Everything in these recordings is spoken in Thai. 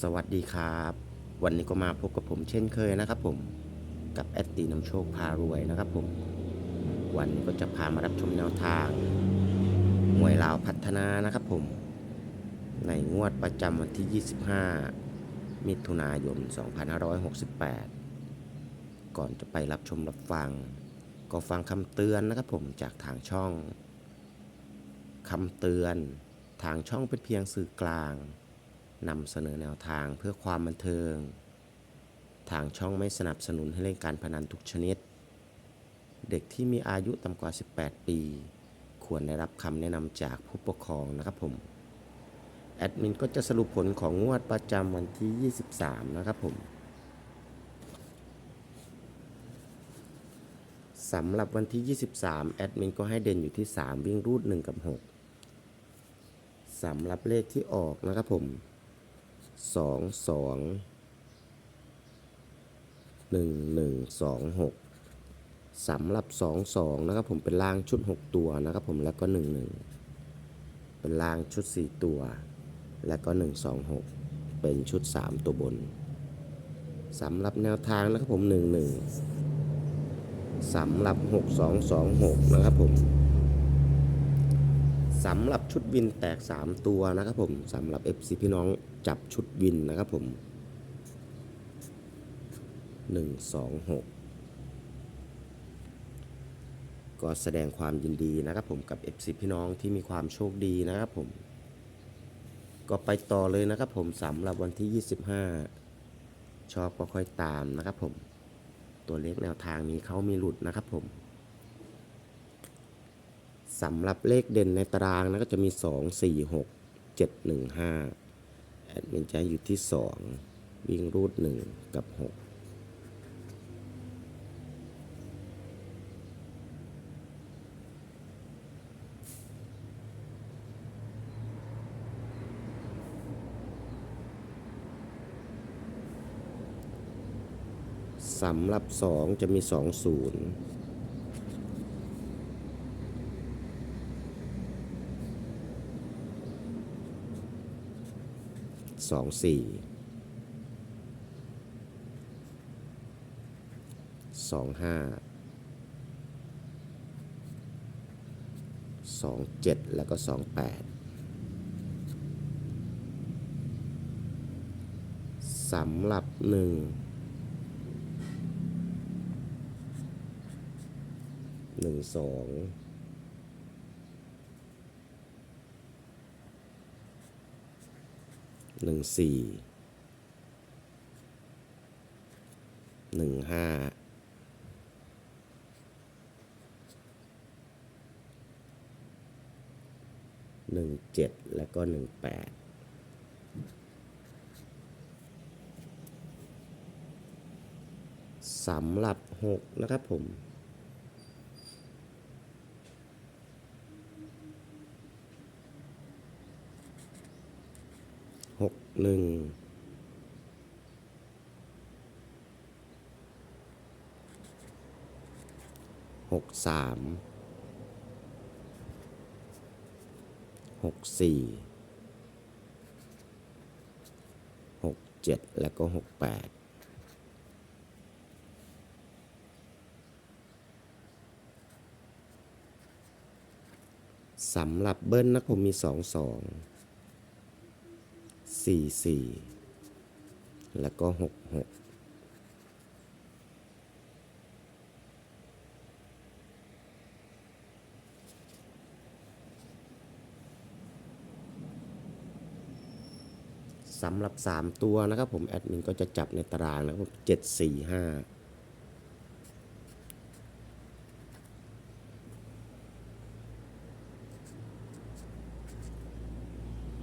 สวัสดีครับ วันนี้ก็มาพบกับผมเช่นเคยนะครับผมกับแอดตีนำโชคพารวยนะครับผม วันนี้ก็จะพามารับชมแนวทางมวยลาวพัฒนานะครับผม ในงวดประจำวันที่ 25 มิถุนายน 2568 ก่อนจะไปรับชมรับฟัง ก็ฟังคำเตือนนะครับผมจากทางช่องคำเตือน ทางช่องเป็นเพียงสื่อกลาง นำเสนอแนวทางเพื่อความบันเทิง ทางช่องไม่สนับสนุนให้เล่นการพนันทุกชนิด เด็กที่มีอายุต่ำกว่า 18 ปี ควรได้รับคำแนะนำจากผู้ปกครองนะครับผม แอดมินก็จะสรุปผลของงวดประจำวันที่ 23 นะครับผมสำหรับวันที่ 23 แอดมินก็ให้เด่นอยู่ที่ 3 วิ่งรูด 1 กับ 6สำหรับเลขที่ออกนะครับผม สองสองหนึ่งหนึ่งสองหกสำหรับสองสองนะครับผมเป็นล่างชุดหกตัวนะครับผมแล้วก็หนึ่งหนึ่งเป็นล่างชุดสี่ตัว แล้วก็หนึ่งสองหกเป็นชุดสามตัวบนสำหรับแนวทางนะครับผมหนึ่งหนึ่งสำหรับหกสองสองหกนะครับผม สำหรับชุดวินแตก 3 ตัวนะครับผมสำหรับ FC พี่น้องจับชุดวินนะครับผม 1 2 6 ก็แสดงความยินดีนะครับผมกับ FC พี่น้องที่มีความโชคดีนะครับผม ก็ไปต่อเลยนะครับผมสำหรับวันที่ 25 ชอบก็ค่อยตามนะครับผม ตัวเลขแนวทางมีเขามีหลุดนะครับผม สำหรับเลขเด่นในตารางนะก็จะมี 2 4 6 7 1 5 แอดมินจะอยู่ที่ 2 วิ่งรูด 1 กับ 6 สำหรับ 2 จะมี 2 0 สองสี่สองห้าสองเจ็ดแล้วก็สองแปดสำหรับหนึ่งหนึ่งสอง หนึ่งสี่หนึ่งห้าหนึ่งเจ็ดแล้วก็หนึ่งแปดสำหรับหกนะครับผม หกหนึ่งหกสามหกสี่หกเจ็ดแล้วก็หกแปดสำหรับเบิ้ลนะผมมีสองสอง สี่สี่แล้วก็หกหกสำหรับ 3 ตัวนะครับผมแอดมินก็จะจับในตารางนะครับเจ็ดสี่ห้า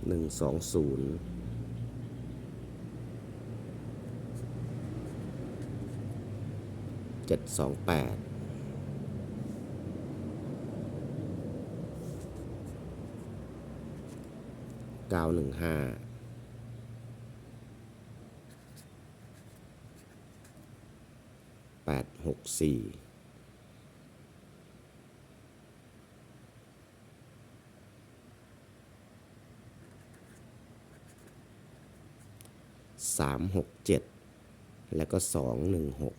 หนึ่งสองศูนย์ 728ก้าหนึ่งห้าแปดหกสี่สามหกเจ็ดแล้วก็สองหนึ่งหก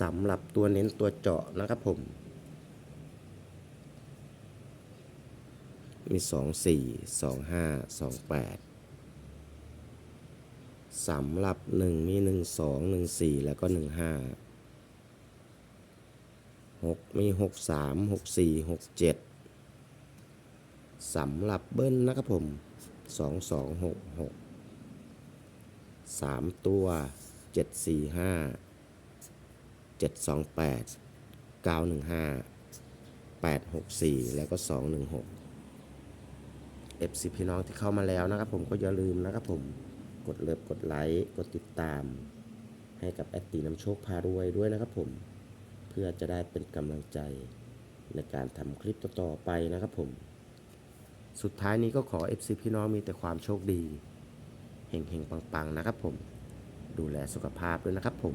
สำหรับตัวเน้นตัวเจาะนะครับผม มีสองสี่สองห้าสองแปดสำหรับหนึ่งมีหนึ่งสองหนึ่งสี่แล้วก็หนึ่งห้าหกมีหกสามหกสี่หกเจ็ดสำหรับเบิ้ลนะครับผมสองสองหกหกสามตัวเจ็ดสี่ห้าเจ็ดสองแปดเก้าหนึ่งห้าแปดหกสี่แล้วก็สองหนึ่งหกเอฟซีพี่น้องที่เข้ามาแล้วนะครับผมก็อย่าลืมนะครับผมกดเลิฟกดไลค์กดติดตาม ให้กับแอดตีน้ำโชคพารวยด้วยนะครับผม เพื่อจะได้เป็นกำลังใจในการทำคลิปต่อๆไปนะครับผม สุดท้ายนี้ก็ขอ FC พี่น้องมีแต่ความโชคดีเฮงๆปังๆนะครับผม ดูแลสุขภาพด้วยนะครับผม